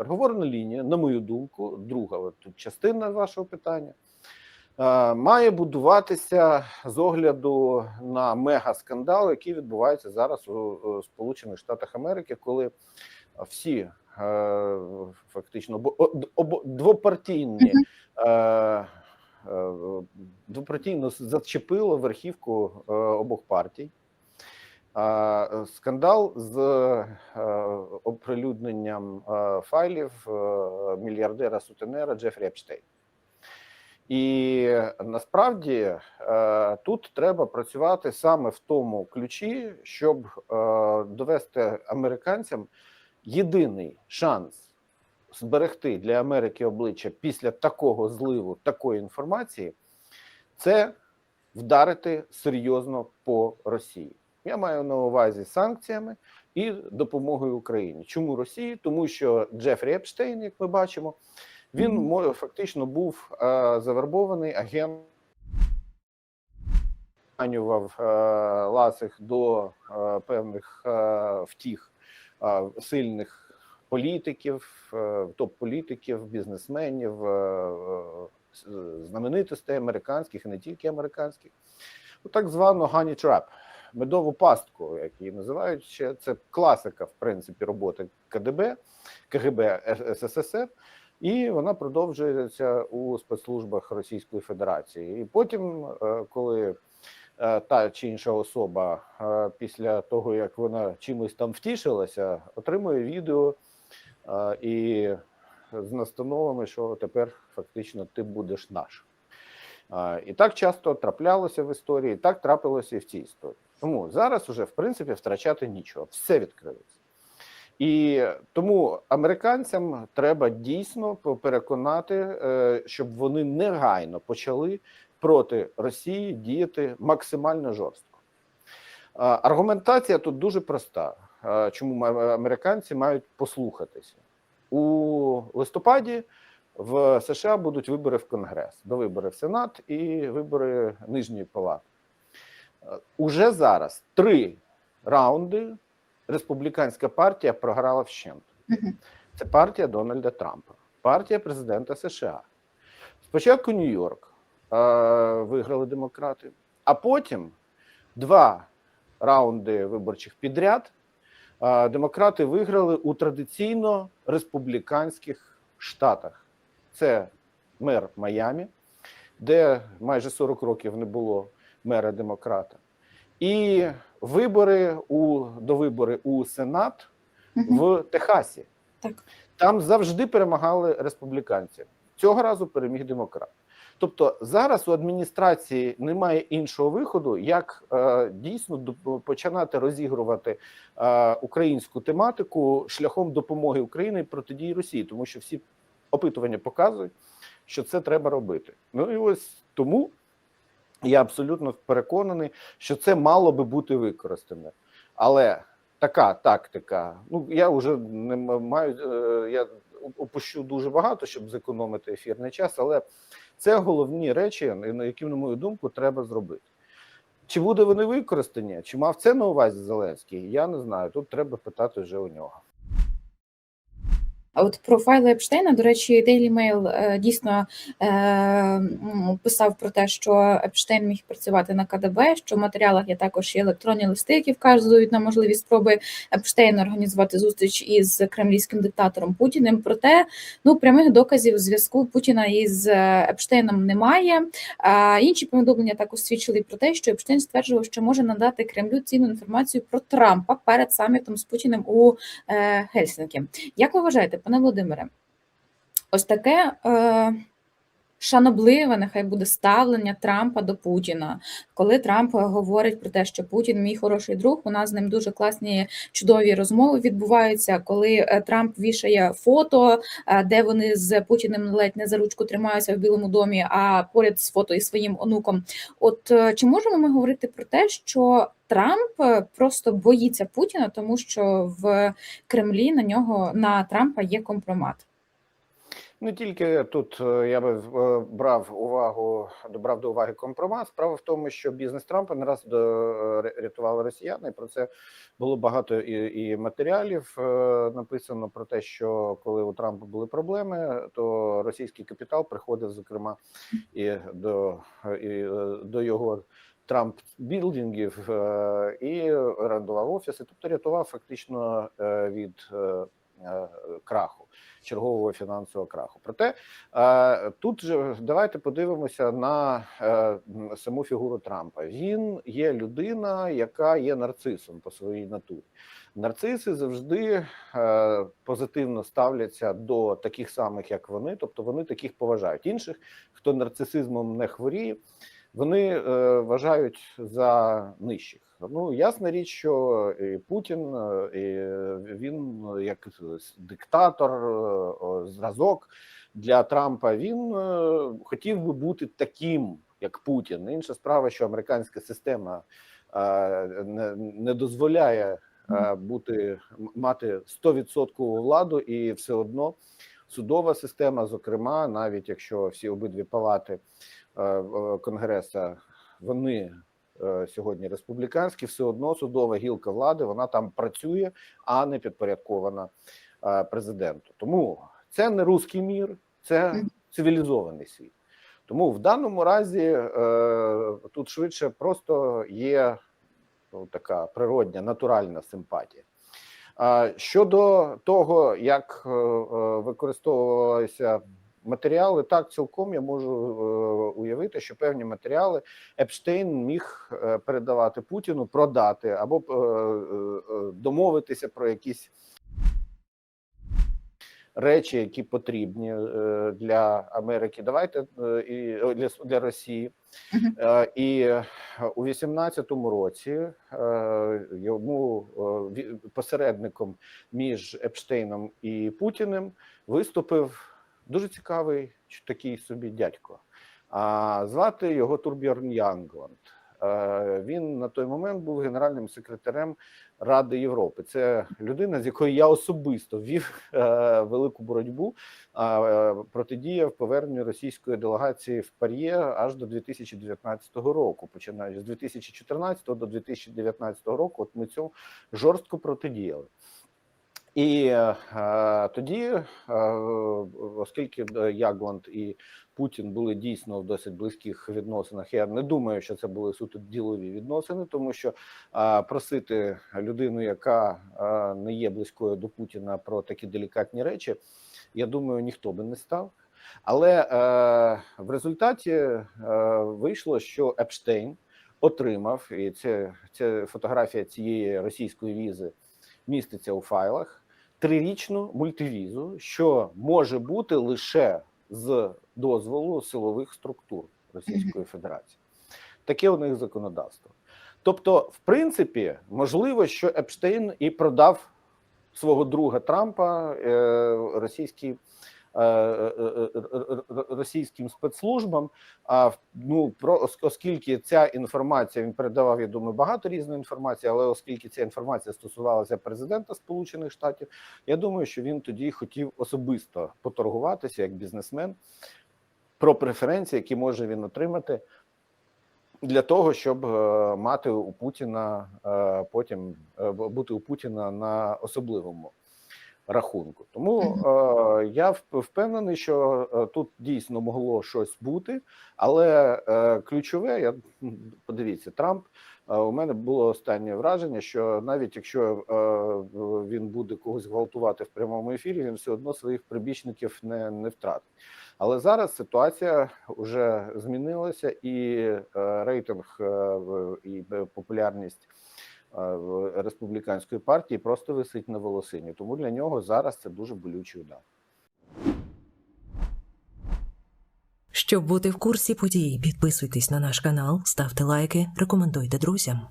Переговорна лінія, на мою думку, друга от тут частина вашого питання, е, має будуватися з огляду на мегаскандал, який відбувається зараз у, Сполучених Штатах Америки, коли всі е, фактично двопартійні. Е, двопартійно зачепило верхівку обох партій. Е, Скандал з е, оприлюдненням е, файлів мільярдера сутенера Джефрі Епштейн. І насправді тут треба працювати саме в тому ключі, щоб довести американцям єдиний шанс зберегти для Америки обличчя після такого зливу такої інформації, це вдарити серйозно по Росії. Я маю на увазі санкціями і допомогою Україні. Чому Росії? Тому що Джефрі Епштейн, як ми бачимо, він мо- фактично був е, завербований агент. Манював е, ласих до е, певних е, втіх сильних політиків, топ-політиків, бізнесменів, знаменитостей американських і не тільки американських, так звану Honey Trap, медову пастку, як її називають ще. Це класика, в принципі, роботи КДБ, КГБ СССР. І вона продовжується у спецслужбах Російської Федерації. І потім, е, коли е, та чи інша особа е, після того, як вона чимось там втішилася, отримує відео і з настановами, що тепер фактично ти будеш наш. І так часто траплялося в історії, так трапилося і в цій історії. Тому зараз уже в принципі втрачати нічого, все відкрилося. І тому американцям треба дійсно переконати, е, щоб вони негайно почали проти Росії діяти максимально жорстко. Аргументація тут дуже проста. Чому американці мають послухатися у листопаді? В США будуть вибори в Конгрес, до вибори в Сенат і вибори Нижньої палати. Е, Уже зараз три раунди республіканська партія програла вщент. Це партія Дональда Трампа, партія президента США. Спочатку Нью-Йорк е, виграли демократи, а потім два раунди виборчих підряд е, демократи виграли у традиційно республіканських штатах. Це мер Майамі, де майже 40 років не було мера демократа. І вибори у довибори у Сенат в Техасі. Так. Там завжди перемагали республіканці. Цього разу переміг демократ. Тобто зараз у адміністрації немає іншого виходу, як е, дійсно починати розігрувати е, українську тематику шляхом допомоги Україні протидії Росії, тому що всі опитування показують, що це треба робити. Ну і ось тому я абсолютно переконаний, що це мало би бути використане. Але така тактика, ну я вже не маю, е, я опущу дуже багато, щоб зекономити ефірний час, але це головні речі, на які, на мою думку, треба зробити. Чи буде вони використані, чи мав це на увазі Зеленський? Я не знаю. Тут треба питати вже у нього. От про файли Епштейна, до речі, Daily Mail е, дійсно е, писав про те, що Епштейн міг працювати на КДБ, що в матеріалах є також і електронні листи, які вказують на можливі спроби Епштейна організувати зустріч із кремлівським диктатором Путіним. Проте ну прямих доказів зв'язку Путіна із е, Епштейном немає. А інші повідомлення також свідчили про те, що Епштейн стверджував, що може надати Кремлю цінну інформацію про Трампа перед самітом з Путіним у е, Гельсінкі. Як ви вважаєте, пане Володимире, ось таке е, шанобливе, нехай буде ставлення Трампа до Путіна, коли Трамп говорить про те, що Путін мій хороший друг, у нас з ним дуже класні чудові розмови відбуваються, коли е, Трамп вішає фото, е, де вони з Путіним ледь не за ручку тримаються в Білому домі, а поряд з фото із своїм онуком. От е, чи можемо ми говорити про те, що Трамп просто боїться Путіна, тому що в Кремлі на нього на Трампа є компромат. Не тільки тут е, я би е, брав увагу, добрав до уваги компромат. Справа в тому, що бізнес Трампа не раз е, рятували росіяни. Про це було багато і, і матеріалів написано про те, що коли у Трампа були проблеми, то російський капітал приходив, зокрема, і до, і до його Трамп білдингів і орендував офіси, тобто рятував фактично від краху чергового фінансового краху. Проте е, тут же давайте подивимося на е, саму фігуру Трампа. Він є людина, яка є нарцисом по своїй натурі. Нарциси завжди е, позитивно ставляться до таких самих, як вони, тобто вони таких поважають. Інших, хто нарцисизмом не хворіє, вони вважають за нижчих. Ну ясна річ, що і Путін, е, і він е, як диктатор, е, зразок для Трампа. Він хотів би бути таким, як Путін. Інша справа, що американська система не, дозволяє бути мати 100% владу, і все одно судова система, зокрема, навіть якщо всі обидві палати конгреса вони сьогодні республіканські, все одно судова гілка влади вона там працює, а не підпорядкована е, президенту. Тому це не руський мір, це цивілізований світ. Тому в даному разі е, тут швидше просто є ну, така природня, натуральна симпатія. Щодо того, як е, е, використовувалися матеріали, так цілком я можу е, уявити, що певні матеріали Епштейн міг е, передавати Путіну, продати або е, е, домовитися про якісь речі, які потрібні е, для Америки. Давайте е, і для, для Росії. Е, І у 18-му році е, йому е, посередником між Епштейном і Путіним виступив дуже цікавий такий собі дядько. А звати його Турбjörn Янгланд. Е, Він на той момент був генеральним секретарем Ради Європи. Це людина, з якою я особисто вів е, велику боротьбу, е, протидіяв поверненню російської делегації в Пар'є аж до 2019 року. Починаючи з 2014 до 2019 року, от ми цьому жорстко протидіяли. І е, тоді, е, оскільки е, Ягланд і Путін були дійсно в досить близьких відносинах, я не думаю, що це були суто ділові відносини, тому що е, просити людину, яка е, не є близькою до Путіна, про такі делікатні речі, я думаю, ніхто би не став. Але е, в результаті е, вийшло, що Епштейн отримав, і це, це фотографія цієї російської візи міститься у файлах трирічну мультивізу, що може бути лише з дозволу силових структур Російської Федерації. Таке у них законодавство. Тобто, в принципі, можливо, що Епштейн і продав свого друга Трампа е, російській. Е, е, е, Російським спецслужбам, а ну про оскільки ця інформація він передавав, я думаю, багато різної інформації, але оскільки ця інформація стосувалася президента Сполучених Штатів, я думаю, що він тоді хотів особисто поторгуватися як бізнесмен про преференції, які може він отримати для того, щоб мати у Путіна потім бути у Путіна на особливому рахунку. Тому е, я впевнений, що е, тут дійсно могло щось бути, але е, ключове, я подивіться, Трамп. е, У мене було останнє враження, що навіть якщо е, він буде когось гвалтувати в прямому ефірі, він все одно своїх прибічників не, не втратить. Але зараз ситуація вже змінилася, і е, рейтинг е, і е, популярність республіканської партії просто висить на волосині. Тому для нього зараз це дуже болючий удар. Щоб бути в курсі подій, підписуйтесь на наш канал, ставте лайки, рекомендуйте друзям.